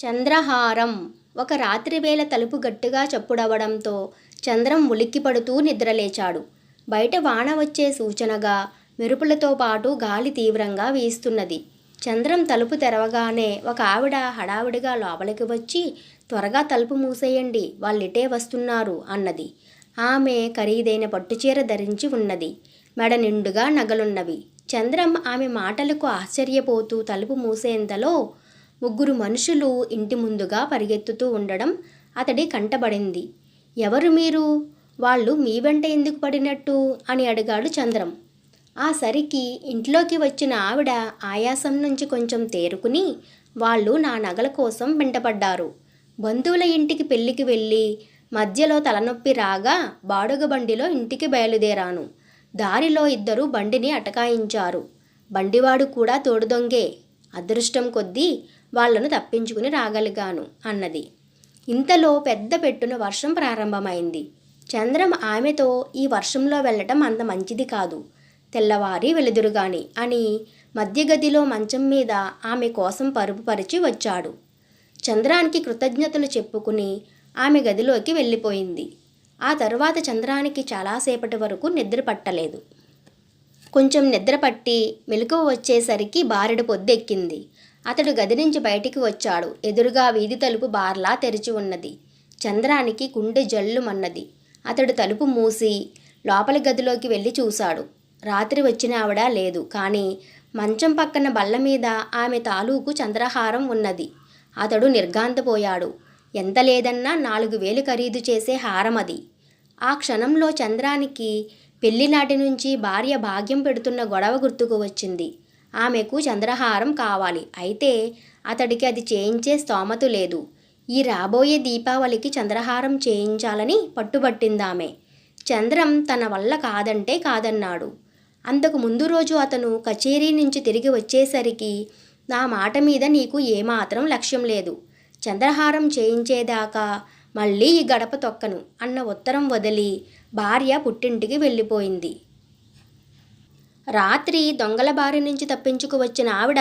చంద్రహారం. ఒక రాత్రివేళ తలుపు గట్టిగా చప్పుడవడంతో చంద్రం ఉలిక్కిపడుతూ నిద్రలేచాడు. బయట వాన వచ్చే సూచనగా మెరుపులతో పాటు గాలి తీవ్రంగా వీస్తున్నది. చంద్రం తలుపు తెరవగానే ఒక ఆవిడ హడావిడిగా లోపలికి వచ్చి త్వరగా తలుపు మూసేయండి వాళ్ళిటే వస్తున్నారు అన్నది. ఆమె ఖరీదైన పట్టుచీర ధరించి ఉన్నది. మెడ నిండుగా నగలున్నవి. చంద్రం ఆమె మాటలకు ఆశ్చర్యపోతూ తలుపు మూసేంతలో ముగ్గురు మనుషులు ఇంటి ముందుగా పరిగెత్తుతూ ఉండడం అతడి కంటబడింది. ఎవరు మీరు? వాళ్ళు మీ వెంట ఎందుకు పడినట్టు? అని అడిగాడు చంద్రం. ఆ సరికి ఇంట్లోకి వచ్చిన ఆవిడ ఆయాసం నుంచి కొంచెం తేరుకుని వాళ్ళు నా నగల కోసం వెంటపడ్డారు. బంధువుల ఇంటికి పెళ్ళికి వెళ్ళి మధ్యలో తలనొప్పి రాగా బాడుగ బండిలో ఇంటికి బయలుదేరాను. దారిలో ఇద్దరు బండిని అటకాయించారు. బండివాడు కూడా తోడుదొంగే. అదృష్టం కొద్దీ వాళ్ళను తప్పించుకుని రాగలిగాను అన్నది. ఇంతలో పెద్ద పెట్టున వర్షం ప్రారంభమైంది. చంద్రం ఆమెతో ఈ వర్షంలో వెళ్ళటం అంత మంచిది కాదు. తెల్లవారి వెలుదురుగాని అని మధ్యగదిలో మంచం మీద ఆమె కోసం పరుపుపరిచి వచ్చాడు. చంద్రానికి కృతజ్ఞతలు చెప్పుకుని ఆమె గదిలోకి వెళ్ళిపోయింది. ఆ తర్వాత చంద్రానికి చాలాసేపటి వరకు నిద్ర పట్టలేదు. కొంచెం నిద్ర పట్టి మెలకువ వచ్చేసరికి బారెడు పొద్దెక్కింది. అతడు గది నుంచి బయటికి వచ్చాడు. ఎదురుగా వీధి తలుపు బార్లా తెరిచి ఉన్నది. చంద్రానికి గుండె జల్లుమన్నది. అతడు తలుపు మూసి లోపలి గదిలోకి వెళ్ళి చూశాడు. రాత్రి వచ్చిన ఆవిడ లేదు. కానీ మంచం పక్కన బల్ల మీద ఆమె తాలూకు చంద్రహారం ఉన్నది. అతడు నిర్గాంతపోయాడు ఎంత లేదన్నా నాలుగు వేలు ఖరీదు చేసే హారం అది ఆ క్షణంలో చంద్రానికి పెళ్ళినాటి నుంచి భార్య భాగ్యం పెడుతున్న గొడవ గుర్తుకు వచ్చింది. ఆమెకు చంద్రహారం కావాలి. అయితే అతడికి అది చేయించే స్తోమత లేదు. ఈ రాబోయే దీపావళికి చంద్రహారం చేయించాలని పట్టుబట్టిందామె. చంద్రం తన వల్ల కాదంటే కాదన్నాడు. అంతకు ముందు రోజు అతను కచేరీ నుంచి తిరిగి వచ్చేసరికి నా మాట మీద నీకు ఏమాత్రం లక్ష్యం లేదు. చంద్రహారం చేయించేదాకా మళ్ళీ ఈ గడప తొక్కను అన్న ఉత్తరం వదిలి భార్య పుట్టింటికి వెళ్ళిపోయింది. రాత్రి దొంగల బారి నుంచి తప్పించుకు వచ్చిన ఆవిడ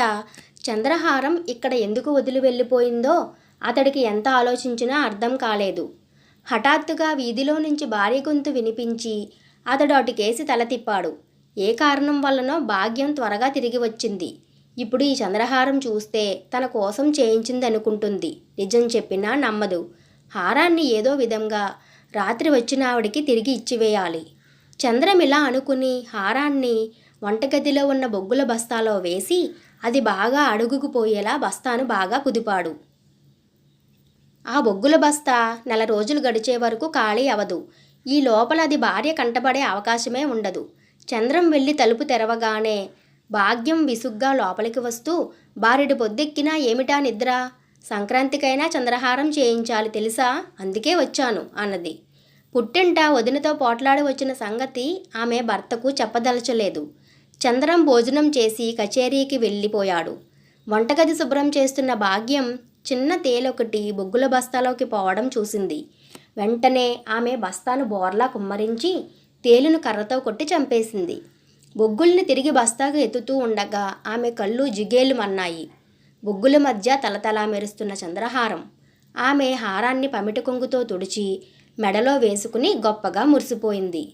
చంద్రహారం ఇక్కడ ఎందుకు వదిలి వెళ్ళిపోయిందో అతడికి ఎంత ఆలోచించినా అర్థం కాలేదు. హఠాత్తుగా వీధిలో నుంచి భార్య గొంతు వినిపించి అతడు అటుకేసి తల తిప్పాడు. ఏ కారణం వల్లనో భాగ్యం త్వరగా తిరిగి వచ్చింది. ఇప్పుడు ఈ చంద్రహారం చూస్తే తన కోసం చేయించిందనుకుంటుంది. నిజం చెప్పినా నమ్మదు. హారాన్ని ఏదో విధంగా రాత్రి వచ్చిన ఆవిడికి తిరిగి ఇచ్చివేయాలి. చంద్రం ఇలా అనుకుని హారాన్ని వంటగదిలో ఉన్న బొగ్గుల బస్తాలో వేసి అది బాగా అడుగుకు పోయేలా బస్తాను బాగా కుదిపాడు. ఆ బొగ్గుల బస్తా నెల రోజులు గడిచే వరకు ఖాళీ అవదు. ఈ లోపల అది భార్య కంటపడే అవకాశమే ఉండదు. చంద్రం వెళ్ళి తలుపు తెరవగానే భాగ్యం విసుగ్గా లోపలికి వస్తూ బారెడు పొద్దెక్కినా ఏమిటా నిద్ర? సంక్రాంతికైనా చంద్రహారం చేయించాలి తెలుసా? అందుకే వచ్చాను అన్నది. పుట్టింట వదినతో పోట్లాడి వచ్చిన సంగతి ఆమె భర్తకు చెప్పదలచలేదు. చంద్రం భోజనం చేసి కచేరీకి వెళ్ళిపోయాడు. వంటగది శుభ్రం చేస్తున్న భాగ్యం చిన్న తేలొకటి బొగ్గుల బస్తాలోకి పోవడం చూసింది. వెంటనే ఆమె బస్తాను బోర్లా కుమ్మరించి తేలును కర్రతో కొట్టి చంపేసింది. బొగ్గుల్ని తిరిగి బస్తాకు ఎత్తుతూ ఉండగా ఆమె కళ్ళు జిగేలు మన్నాయి. బొగ్గుల మధ్య తలతలా మెరుస్తున్న చంద్రహారం. ఆమె హారాన్ని పమిట కొంగుతో తుడిచి మెడలో వేసుకుని గొప్పగా మురిసిపోయింది.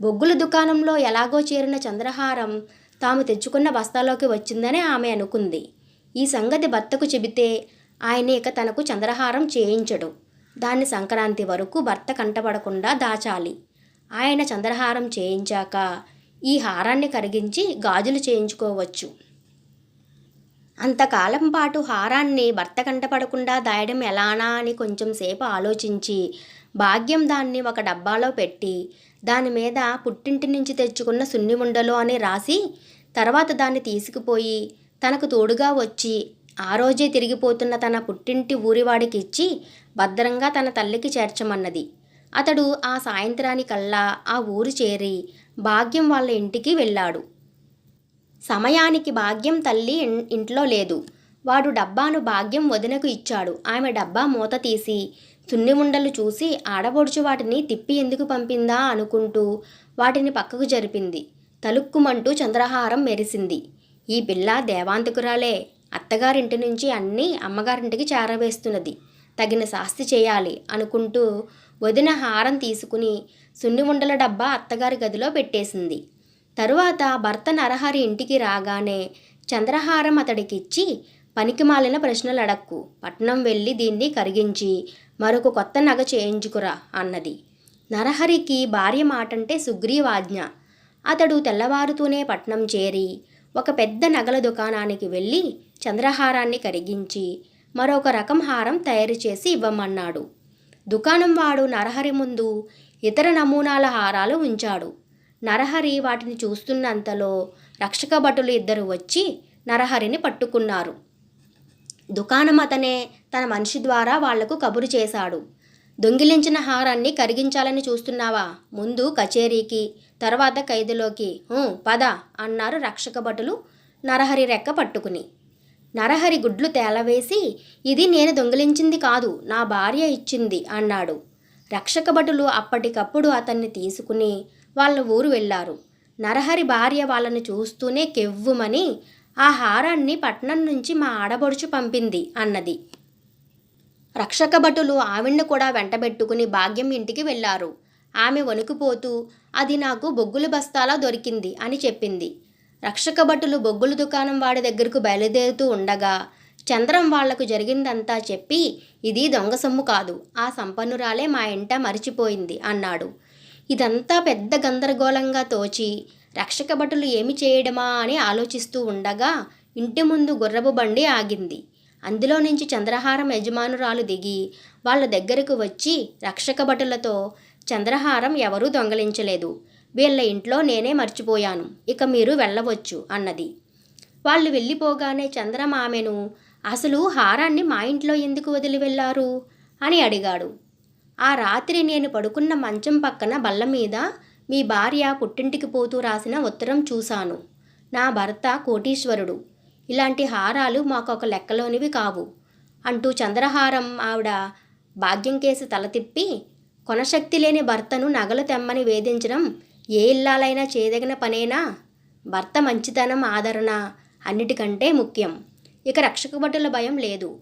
బొగ్గుల దుకాణంలో ఎలాగో చేరిన చంద్రహారం తాము తెచ్చుకున్న బస్తాలోకి వచ్చిందని ఆమె అనుకుంది. ఈ సంగతి భర్తకు చెబితే ఆయన ఇక తనకు చంద్రహారం చేయించడు. దాన్ని సంక్రాంతి వరకు భర్త కంటపడకుండా దాచాలి. ఆయన చంద్రహారం చేయించాక ఈ హారాన్ని కరిగించి గాజులు చేయించుకోవచ్చు. అంతకాలం పాటు హారాన్ని భర్త కంటపడకుండా దాయడం ఎలానా అని కొంచెం సేపు ఆలోచించి భాగ్యం దాన్ని ఒక డబ్బాలో పెట్టి దాని మీద పుట్టింటి నుంచి తెచ్చుకున్న సున్ని ఉండలు అని రాసి తర్వాత దాన్ని తీసుకుపోయి తనకు తోడుగా వచ్చి ఆ రోజే తిరిగిపోతున్న తన పుట్టింటి ఊరివాడికి ఇచ్చి భద్రంగా తన తల్లికి చేర్చమన్నది. అతడు ఆ సాయంత్రానికల్లా ఆ ఊరు చేరి భాగ్యం వాళ్ళ ఇంటికి వెళ్ళాడు. సమయానికి భాగ్యం తల్లి ఇంట్లో లేదు. వాడు డబ్బాను భాగ్యం వదినకు ఇచ్చాడు. ఆమె డబ్బా మూత తీసి సున్ని ఉండలు చూసి ఆడబొడుచు వాటిని తిప్పి ఎందుకు పంపిందా అనుకుంటూ వాటిని పక్కకు జరిపింది. తలుక్కుమంటూ చంద్రహారం మెరిసింది. ఈ పిల్ల దేవాంతకురాలే. అత్తగారింటి నుంచి అన్నీ అమ్మగారింటికి చేరవేస్తున్నది. తగిన శాస్తి చేయాలి అనుకుంటూ వదిన హారం తీసుకుని సున్ని ఉండల డబ్బా అత్తగారి గదిలో పెట్టేసింది. తరువాత భర్త నరహరి ఇంటికి రాగానే చంద్రహారం అతడికిచ్చి పనికిమాలిన ప్రశ్నలు అడక్కు. పట్నం వెళ్ళి దీన్ని కరిగించి మరొక కొత్త నగ చేయించుకురా అన్నది. నరహరికి భార్య మాటంటే సుగ్రీవాజ్ఞ. అతడు తెల్లవారుతూనే పట్నం చేరి ఒక పెద్ద నగల దుకాణానికి వెళ్ళి చంద్రహారాన్ని కరిగించి మరొక రకం హారం తయారు చేసి ఇవ్వమన్నాడు. దుకాణం వాడు నరహరి ముందు ఇతర నమూనాల హారాలు ఉంచాడు. నరహరి వాటిని చూస్తున్నంతలో రక్షక భటులు ఇద్దరు వచ్చి నరహరిని పట్టుకున్నారు. దుకాణం అతనే తన మనిషి ద్వారా వాళ్ళకు కబురు చేశాడు. దొంగిలించిన హారాన్ని కరిగించాలని చూస్తున్నావా? ముందు కచేరీకి తర్వాత ఖైదులోకి. పద అన్నారు రక్షక భటులు నరహరి రెక్క పట్టుకుని. నరహరి గుడ్లు తేలవేసి ఇది నేను దొంగిలించింది కాదు నా భార్య ఇచ్చింది అన్నాడు. రక్షక భటులు అప్పటికప్పుడు అతన్ని తీసుకుని వాళ్ళ ఊరు వెళ్ళారు. నరహరి భార్య వాళ్ళని చూస్తూనే కెవ్వుమని ఆ హారాన్ని పట్నం నుంచి మా ఆడబడుచు పంపింది అన్నది. రక్షక భటులు ఆవిడ్ని కూడా వెంటబెట్టుకుని భాగ్యం ఇంటికి వెళ్ళారు. ఆమె వణుకుపోతూ అది నాకు బొగ్గుల బస్తాలా దొరికింది అని చెప్పింది. రక్షక భటులు బొగ్గుల దుకాణం వాడి దగ్గరకు బయలుదేరుతూ ఉండగా చంద్రం వాళ్ళకు జరిగిందంతా చెప్పి ఇది దొంగ సొమ్ము కాదు ఆ సంపన్నురాలే మా ఇంట మరిచిపోయింది అన్నాడు. ఇదంతా పెద్ద గందరగోళంగా తోచి రక్షక భటులు ఏమి చేయడమా అని ఆలోచిస్తూ ఉండగా ఇంటి ముందు గుర్రపు బండి ఆగింది. అందులో నుంచి చంద్రహారం యజమానురాలు దిగి వాళ్ళ దగ్గరకు వచ్చి రక్షక భటులతో చంద్రహారం ఎవరూ దొంగలించలేదు. వీళ్ళ ఇంట్లో నేనే మర్చిపోయాను. ఇక మీరు వెళ్ళవచ్చు అన్నది. వాళ్ళు వెళ్ళిపోగానే చంద్రం ఆమెను అసలు హారాన్ని మా ఇంట్లో ఎందుకు వదిలి వెళ్ళారు? అని అడిగాడు. ఆ రాత్రి నేను పడుకున్న మంచం పక్కన బల్ల మీద మీ భార్య పుట్టింటికి పోతూ రాసిన ఉత్తరం చూశాను. నా భర్త కోటీశ్వరుడు. ఇలాంటి హారాలు మాకు ఒక లెక్కలోనివి కావు. అంటూ చంద్రహారం ఆవిడ భాగ్యం కేసి తల తిప్పి కొనశక్తి లేని భర్తను నగలు తెమ్మని వేధించడం ఏ ఇల్లాలైనా చేయదగిన పనేనా? భర్త మంచితనం ఆదరణ అన్నిటికంటే ముఖ్యం. ఇక రక్షక భటుల భయం లేదు.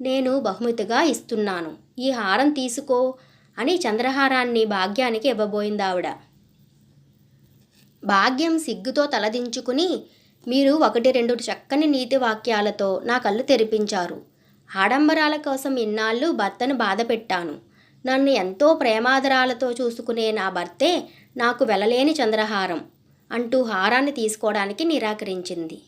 నేను బహుమతిగా ఇస్తున్నాను. ఈ హారం తీసుకో అని చంద్రహారాన్ని భాగ్యానికి ఇవ్వబోయింది ఆవిడ భాగ్యం సిగ్గుతో తలదించుకుని మీరు ఒకటి రెండు చక్కని నీతి వాక్యాలతో నా కళ్ళు తెరిపించారు. ఆడంబరాల కోసం ఇన్నాళ్ళు భర్తను బాధ పెట్టాను. నన్ను ఎంతో ప్రేమాదరాలతో చూసుకునే నా భర్తే నాకు వెళ్ళలేని చంద్రహారం అంటూ హారాన్ని తీసుకోవడానికి నిరాకరించింది.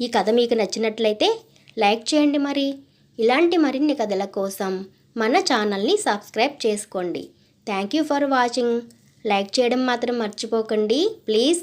ఈ కథ మీకు నచ్చినట్లయితే లైక్ చేయండి మరి. ఇలాంటి మరిన్ని కథల కోసం మన ఛానల్ని సబ్స్క్రైబ్ చేసుకోండి. Thank you for watching. Like చేయడం మాత్రం మర్చిపోకండి. ప్లీజ్.